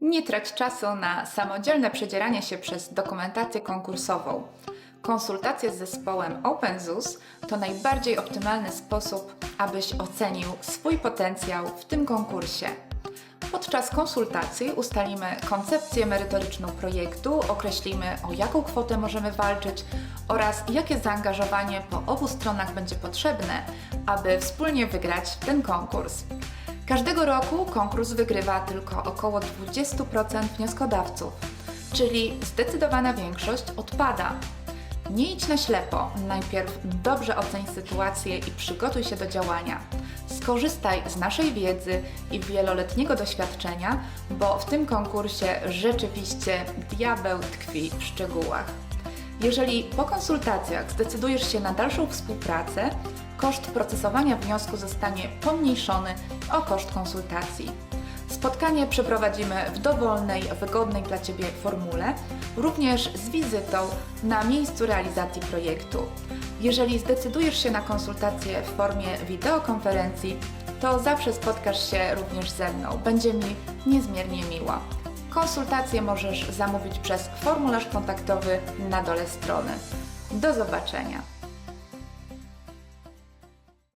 Nie trać czasu na samodzielne przedzieranie się przez dokumentację konkursową. Konsultacje z zespołem OpenZUS to najbardziej optymalny sposób, abyś ocenił swój potencjał w tym konkursie. Podczas konsultacji ustalimy koncepcję merytoryczną projektu, określimy o jaką kwotę możemy walczyć oraz jakie zaangażowanie po obu stronach będzie potrzebne, aby wspólnie wygrać ten konkurs. Każdego roku konkurs wygrywa tylko około 20% wnioskodawców, czyli zdecydowana większość odpada. Nie idź na ślepo, najpierw dobrze oceń sytuację i przygotuj się do działania. Skorzystaj z naszej wiedzy i wieloletniego doświadczenia, bo w tym konkursie rzeczywiście diabeł tkwi w szczegółach. Jeżeli po konsultacjach zdecydujesz się na dalszą współpracę, koszt procesowania wniosku zostanie pomniejszony o koszt konsultacji. Spotkanie przeprowadzimy w dowolnej, wygodnej dla Ciebie formule, również z wizytą na miejscu realizacji projektu. Jeżeli zdecydujesz się na konsultację w formie wideokonferencji, to zawsze spotkasz się również ze mną. Będzie mi niezmiernie miło. Konsultacje możesz zamówić przez formularz kontaktowy na dole strony. Do zobaczenia.